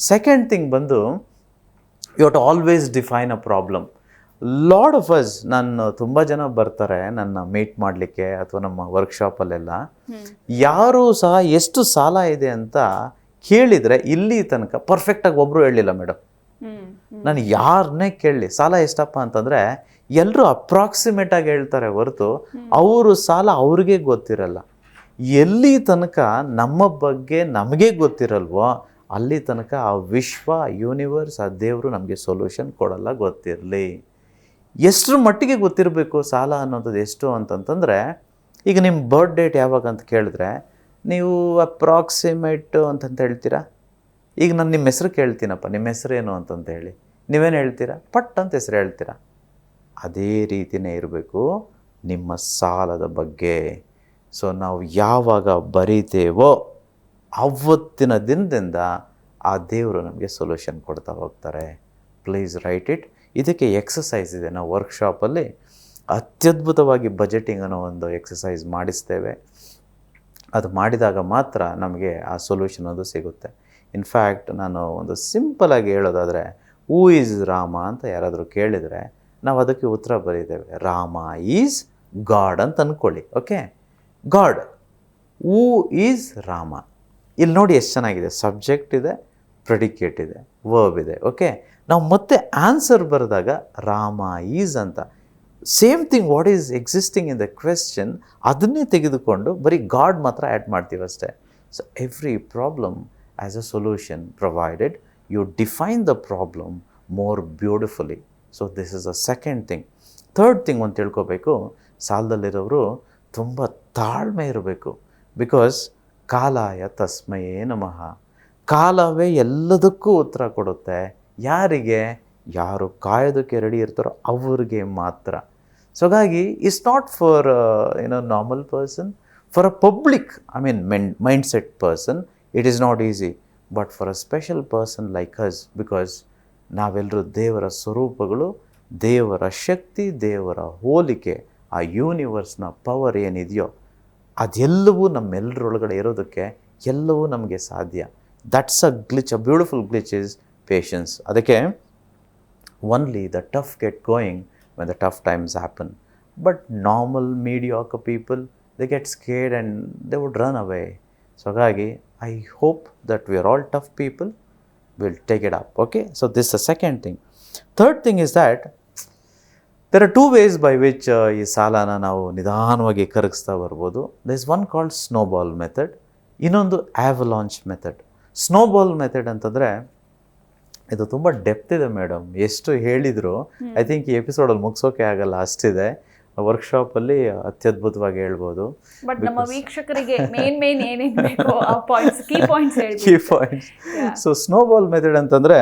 Second thing ಬಂದು you to always define a problem lot of us ನಾನು ತುಂಬ ಜನ ಬರ್ತಾರೆ ನನ್ನ ಮೀಟ್ ಮಾಡಲಿಕ್ಕೆ ಅಥವಾ ನಮ್ಮ ವರ್ಕ್ಶಾಪಲ್ಲೆಲ್ಲ ಯಾರೂ ಸಹ ಎಷ್ಟು ಸಾಲ ಇದೆ ಅಂತ ಕೇಳಿದರೆ ಇಲ್ಲಿ ತನಕ ಪರ್ಫೆಕ್ಟಾಗಿ ಒಬ್ಬರು ಹೇಳಿಲ್ಲ ಮೇಡಮ್ ನಾನು ಯಾರನ್ನೇ ಕೇಳಲಿ ಸಾಲ ಎಷ್ಟಪ್ಪ ಅಂತಂದರೆ ಎಲ್ಲರೂ ಅಪ್ರಾಕ್ಸಿಮೇಟ್ ಆಗಿ ಹೇಳ್ತಾರೆ ಹೊರತು ಅವರು ಸಾಲ ಅವ್ರಿಗೆ ಗೊತ್ತಿರಲ್ಲ. ಎಲ್ಲಿ ತನಕ ನಮ್ಮ ಬಗ್ಗೆ ನಮಗೆ ಗೊತ್ತಿರಲ್ವೋ ಅಲ್ಲಿ ತನಕ ಆ ವಿಶ್ವ ಯೂನಿವರ್ಸ್ ಆ ದೇವರು ನಮಗೆ ಸೊಲ್ಯೂಷನ್ ಕೊಡಲ್ಲ, ಗೊತ್ತಿರಲಿ. ಎಷ್ಟರ ಮಟ್ಟಿಗೆ ಗೊತ್ತಿರಬೇಕು ಸಾಲ ಅನ್ನೋಂಥದ್ದು ಎಷ್ಟು ಅಂತಂತಂದರೆ, ಈಗ ನಿಮ್ಮ ಬರ್ತ್ ಡೇಟ್ ಯಾವಾಗ ಅಂತ ಕೇಳಿದ್ರೆ, ನೀವು ಅಪ್ರಾಕ್ಸಿಮೇಟ್ ಅಂತಂತ ಹೇಳ್ತೀರಾ? ಈಗ ನಾನು ನಿಮ್ಮ ಹೆಸರು ಕೇಳ್ತೀನಪ್ಪ ನಿಮ್ಮ ಹೆಸರೇನು ಅಂತಂತ ಹೇಳಿ. ನೀವೇನು ಹೇಳ್ತೀರಾ? ಪಟ್ ಅಂತ ಹೆಸರು ಹೇಳ್ತೀರಾ? ಅದೇ ರೀತಿಯೇ ಇರಬೇಕು ನಿಮ್ಮ ಸಾಲದ ಬಗ್ಗೆ. ಸೊ ನಾವು ಯಾವಾಗ ಬರೀತೇವೋ ಅವತ್ತಿನ ದಿನದಿಂದ ಆ ದೇವರು ನಮಗೆ ಸೊಲ್ಯೂಷನ್ ಕೊಡ್ತಾ ಹೋಗ್ತಾರೆ. ಪ್ಲೀಸ್ ರೈಟ್ ಇಟ್ ಇದಕ್ಕೆ ಎಕ್ಸಸೈಸ್ ಇದೆ. ನಾವು ವರ್ಕ್ಶಾಪಲ್ಲಿ ಅತ್ಯದ್ಭುತವಾಗಿ ಬಜೆಟಿಂಗ್ ಅನ್ನೋ ಒಂದು ಎಕ್ಸಸೈಸ್ ಮಾಡಿಸ್ತೇವೆ. ಅದು ಮಾಡಿದಾಗ ಮಾತ್ರ ನಮಗೆ ಆ ಸೊಲ್ಯೂಷನ್ ಅದು ಸಿಗುತ್ತೆ. ಇನ್ಫ್ಯಾಕ್ಟ್ ನಾನು ಒಂದು ಸಿಂಪಲಾಗಿ ಹೇಳೋದಾದರೆ ಹೂ ಈಸ್ ರಾಮ ಅಂತ ಯಾರಾದರೂ ಕೇಳಿದರೆ ನಾವು ಅದಕ್ಕೆ ಉತ್ತರ ಬರೀತೇವೆ. ರಾಮ ಈಸ್ ಗಾಡ್ ಅಂತ ಅಂದ್ಕೊಳ್ಳಿ okay God who is Rama ಇಲ್ಲಿ ನೋಡಿ ಎಷ್ಟು ಚೆನ್ನಾಗಿದೆ. ಸಬ್ಜೆಕ್ಟ್ ಇದೆ ಪ್ರೆಡಿಕೇಟ್ ಇದೆ ವರ್ಬ್ ಇದೆ ಓಕೆ ನಾವು ಮತ್ತೆ ಆನ್ಸರ್ ಬರೆದಾಗ ರಾಮ ಈಸ್ ಅಂತ. Same thing what is existing in the question ಅದನ್ನೇ ತೆಗೆದುಕೊಂಡು ಬರೀ ಗಾಡ್ ಮಾತ್ರ add ಮಾಡ್ತೀವಷ್ಟೇ so every problem as a solution provided you define the problem more beautifully so this is a second thing third thing ಒಂದು ತಿಳ್ಕೊಬೇಕು ಸಾಲದಲ್ಲಿರೋರು ತುಂಬ ತಾಳ್ಮೆ ಇರಬೇಕು. Because ಕಾಲಾಯ ತಸ್ಮಯೇ ನಮಃ. ಕಾಲವೇ ಎಲ್ಲದಕ್ಕೂ ಉತ್ತರ ಕೊಡುತ್ತೆ. ಯಾರಿಗೆ? ಯಾರು ಕಾಯೋದಕ್ಕೆ ರೆಡಿ ಇರ್ತಾರೋ ಅವ್ರಿಗೆ ಮಾತ್ರ. ಸೊ ಹಾಗಾಗಿ ಇಟ್ಸ್ ನಾಟ್ ಫಾರ್ ಏನೋ normal person for a public I mean mend mind set person it is not easy but for a special person like us because ನಾವೆಲ್ಲರೂ ದೇವರ ಸ್ವರೂಪಗಳು, ದೇವರ ಶಕ್ತಿ, ದೇವರ ಹೋಲಿಕೆ, ಆ ಯೂನಿವರ್ಸ್ನ ಪವರ್ ಏನಿದೆಯೋ ಅದೆಲ್ಲವೂ ನಮ್ಮೆಲ್ಲರೊಳಗಡೆ ಇರೋದಕ್ಕೆ ಎಲ್ಲವೂ ನಮಗೆ ಸಾಧ್ಯ. That's a glitch a beautiful glitch is patience ಅದಕ್ಕೆ only the tough get going when the tough times happen. But normal, mediocre people they get scared and they would run away so ಹಾಗಾಗಿ I hope that we are all tough people will take it up okay so this the second thing third thing is is that are two ways by which ಈ ಸಾಲನ ನಾವು ನಿಧಾನವಾಗಿ ಕರಗಿಸ್ತಾ ಬರ್ಬೋದು. The is one called snowball method ಇನ್ನೊಂದು avalanche method snowball method ಅಂತಂದರೆ ಇದು ತುಂಬ ಡೆಪ್ತ್ ಇದೆ ಮೇಡಮ್ ಎಷ್ಟು ಹೇಳಿದ್ರು ಐ ಥಿಂಕ್ ಈ ಎಪಿಸೋಡಲ್ಲಿ ಮುಗಿಸೋಕೆ ಆಗಲ್ಲ ಅಷ್ಟಿದೆ. ವರ್ಕ್ಶಾಪಲ್ಲಿ ಅತ್ಯದ್ಭುತವಾಗಿ ಹೇಳ್ಬೋದು. ಬಟ್ ನಮ್ಮ ವೀಕ್ಷಕರಿಗೆ ಮೇನ್ ಮೇನ್ ಏನೇನ್ ಬೇಕು ಆ points key points key points so snowball method ಅಂತಂದರೆ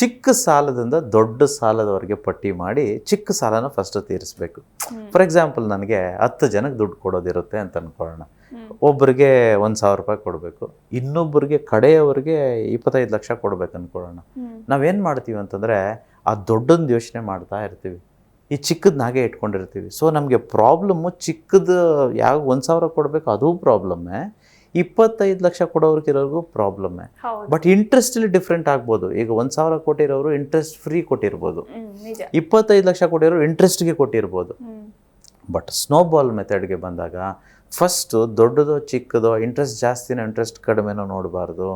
ಚಿಕ್ಕ ಸಾಲದಿಂದ ದೊಡ್ಡ ಸಾಲದವರೆಗೆ ಪಟ್ಟಿ ಮಾಡಿ ಚಿಕ್ಕ ಸಾಲನ ಫಸ್ಟ್ ತೀರಿಸ್ಬೇಕು. ಫಾರ್ ಎಕ್ಸಾಂಪಲ್ ನನಗೆ ಹತ್ತು ಜನಕ್ಕೆ ದುಡ್ಡು ಕೊಡೋದಿರುತ್ತೆ ಅಂತ ಅನ್ಕೊಳ್ಳೋಣ. ಒಬ್ಬರಿಗೆ ಒಂದು ಸಾವಿರ ರೂಪಾಯಿ ಕೊಡಬೇಕು. ಇನ್ನೊಬ್ಬರಿಗೆ ಕಡೆಯವರಿಗೆ ಇಪ್ಪತ್ತೈದು ಲಕ್ಷ ಕೊಡ್ಬೇಕು ಅಂದ್ಕೊಳ್ಳೋಣ ನಾವೇನು ಮಾಡ್ತೀವಿ ಅಂತಂದರೆ ಆ ದೊಡ್ಡೊಂದು ಯೋಚನೆ ಮಾಡ್ತಾ ಇರ್ತೀವಿ. ಈ ಚಿಕ್ಕದ ಹಾಗೆ ಇಟ್ಕೊಂಡಿರ್ತೀವಿ. ಸೊ ನಮಗೆ ಪ್ರಾಬ್ಲಮ್ಮು ಚಿಕ್ಕದು ಯಾವ ಒಂದು ಸಾವಿರ ಕೊಡಬೇಕು ಅದು ಪ್ರಾಬ್ಲಮ್ಮೇ ಇಪ್ಪತ್ತೈದು ಲಕ್ಷ ಕೊಡೋರ್ಗಿರೋರ್ಗೂ ಪ್ರಾಬ್ಲಮ್ಮೇ ಹೌದು. ಬಟ್ ಇಂಟ್ರೆಸ್ಟಲ್ಲಿ ಡಿಫ್ರೆಂಟ್ ಆಗ್ಬೋದು. ಈಗ ಒಂದು ಸಾವಿರ ಕೊಟ್ಟಿರೋರು ಇಂಟ್ರೆಸ್ಟ್ ಫ್ರೀ ಕೊಟ್ಟಿರ್ಬೋದು. ಇಪ್ಪತ್ತೈದು ಲಕ್ಷ ಕೊಟ್ಟಿರೋರು ಇಂಟ್ರೆಸ್ಟ್ಗೆ ಕೊಟ್ಟಿರ್ಬೋದು. ಬಟ್ ಸ್ನೋಬಾಲ್ ಮೆಥಡ್ಗೆ ಬಂದಾಗ ಫಸ್ಟು ದೊಡ್ಡದೋ ಚಿಕ್ಕದೋ ಇಂಟ್ರೆಸ್ಟ್ ಜಾಸ್ತಿನೋ ಇಂಟ್ರೆಸ್ಟ್ ಕಡಿಮೆನೋ ನೋಡಬಾರ್ದು.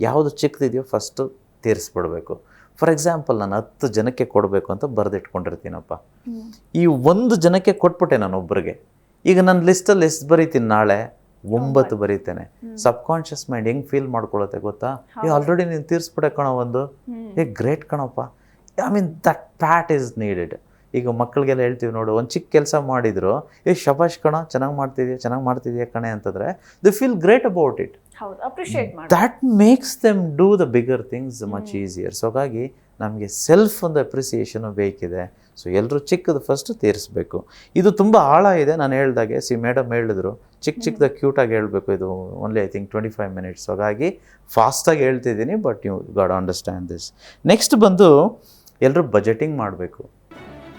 ಯಾವುದು ಚಿಕ್ಕದಿದೆಯೋ ಫಸ್ಟು ತೀರಿಸ್ಬಿಡ್ಬೇಕು. ಫಾರ್ ಎಕ್ಸಾಂಪಲ್ ನಾನು ಹತ್ತು ಜನಕ್ಕೆ ಕೊಡಬೇಕು ಅಂತ ಬರೆದಿಟ್ಕೊಂಡಿರ್ತೀನಪ್ಪ. ಈ ಒಂದು ಜನಕ್ಕೆ ಕೊಟ್ಬಿಟ್ಟೆ ನಾನು ಒಬ್ಬರಿಗೆ ಈಗ ನನ್ನ ಲಿಸ್ಟಲ್ಲಿ ಎಷ್ಟು ಬರೀತೀನಿ ನಾಳೆ? ಒಂಬತ್ತು ಬರೀತೇನೆ. ಸಬ್ ಕಾನ್ಷಿಯಸ್ ಮೈಂಡ್ ಹೆಂಗೆ ಫೀಲ್ ಮಾಡ್ಕೊಳತ್ತೆ ಗೊತ್ತಾ? ಏ ಆಲ್ರೆಡಿ ನೀನು ತೀರಿಸ್ಬಿಟ್ಟೆ ಕಣೋ ಒಂದು. ಏ ಗ್ರೇಟ್ ಕಣಪ್ಪ. I mean that pat is needed ಈಗ ಮಕ್ಕಳಿಗೆಲ್ಲ ಹೇಳ್ತೀವಿ ನೋಡು ಒಂದು ಚಿಕ್ಕ ಕೆಲಸ ಮಾಡಿದ್ರು ಏ ಶಬಾಷ್ ಕಣ ಚೆನ್ನಾಗಿ ಮಾಡ್ತಿದ್ಯಾ ಚೆನ್ನಾಗಿ ಮಾಡ್ತಿದ್ಯಾ ಕಣೆ ಅಂತಂದರೆ the feel great about it ಹೌದು ಅಪ್ರಿಶಿಯೇಟ್ ಮಾಡಿ that makes them do the bigger things much easier so ಹಾಗಾಗಿ ನಮಗೆ ಸೆಲ್ಫ್ ಒಂದು ಅಪ್ರಿಸಿಯೇಷನು ಬೇಕಿದೆ. ಸೊ ಎಲ್ಲರೂ ಚಿಕ್ಕದು ಫಸ್ಟ್ ತೀರಿಸಬೇಕು. ಇದು ತುಂಬ ಆಳ ಇದೆ ನಾನು ಹೇಳ್ದಾಗೆ. ಸಿ ಮೇಡಮ್ ಹೇಳಿದ್ರು ಚಿಕ್ಕ ಚಿಕ್ಕದ ಕ್ಯೂಟಾಗಿ ಹೇಳಬೇಕು ಇದು only I think twenty five minutes ಹಾಗಾಗಿ ಫಾಸ್ಟಾಗಿ ಹೇಳ್ತಿದ್ದೀನಿ but you got understand this next ಬಂದು ಎಲ್ಲರೂ ಬಜೆಟಿಂಗ್ ಮಾಡಬೇಕು.